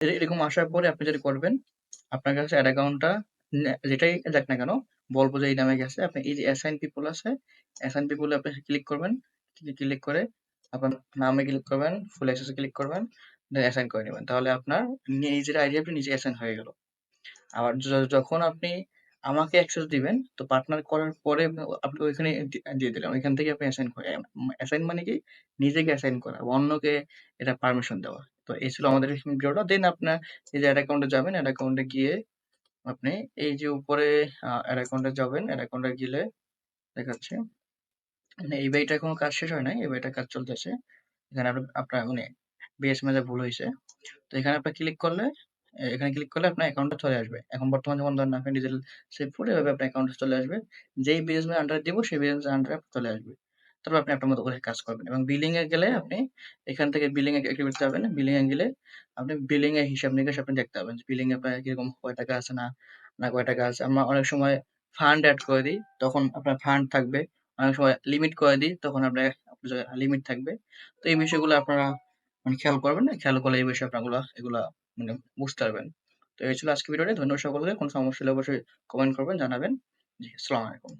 এরকম আসার পরে আপনি যেটা করবেন, আপনার কাছে অ্যাড অ্যাকাউন্টটা যেটাই যাক না কেন, বলব যে এই নামে গেছে। আপনি এই যে অ্যাসাইন পিপল আছে, অ্যাসাইন পিপল আপনি ক্লিক করবেন। ক্লিক করে আপনার নামে ক্লিক করবেন, ফুল অ্যাক্সেসে ক্লিক করবেন, অ্যাসাইন করে নেবেন তাহলে আপনার নিজের আইডি আপনি নিজে অ্যাসাইন হয়ে গেল। আবার যখন আপনি আমাকে অ্যাক্সেস দিবেন, তো পার্টনার করার পরে আপনি ওইখানে দিয়ে দিলেন। ওইখান থেকে আপনি অ্যাসাইন করে অ্যাসাইন মানে কি? নিজেকে অ্যাসাইন করা, অন্যকে এটা পারমিশন দেওয়া। তো এই ছিল আমাদের ভিডিওটা। দেন আপনার এই যে এড অ্যাকাউন্টে যাবেন, এড অ্যাকাউন্টে গিয়ে আপনি এই যে উপরে এড অ্যাকাউন্টে যাবেন, এড অ্যাকাউন্টে গেলে দেখাচ্ছে। মানে এই বাড়িটার কোনো কাজ শেষ হয় নাই। এই বাড়িটার কাজ চলতেছে। এখানে আপনি আপনার মানে বিএসএম এ ভুল হয়েছে তো এখানে আপনি ক্লিক করলে এখানে ক্লিক করলে আপনার অ্যাকাউন্টটা চলে আসবে। এখন বর্তমান যেমন ধরেন আপনি ডিজিটাল সেভ করে এভাবে আপনার অ্যাকাউন্টে চলে আসবে। যেই বিজনেস আন্ডারে দিব সেই বিজনেস আন্ডারে চলে আসবে। তারপর আপনি আপনার মতো করে কাজ করবেন এবং বিলিং এ গেলে আপনি এখান থেকে বিলিং এ অ্যাক্টিভেট যাবেন। বিলিং এ গেলে আপনি বিলিং এর হিসাব নিকাশ আপনি দেখতে পাবেন। বিলিং এ আপনার কীরকম কয় টাকা আছে না, না কয় টাকা আছে। আমরা অনেক সময় ফান্ড এড করে দিই, তখন আপনার ফান্ড থাকবে। অনেক সময় লিমিট করে দিই, তখন আপনার লিমিট থাকবে। তো এই বিষয়গুলো আপনারা মানে খেয়াল করবেন। না খেয়াল করলে এই বিষয়ে আপনাগুলা এগুলা মানে বুঝতে পারবেন। তো এই ছিল আজকে ভিডিওটি ধন্যবাদ সকলকে। কোনো সমস্যা হলে অবশ্যই কমেন্ট করবেন, জানাবেন। জি, আলাইকুম।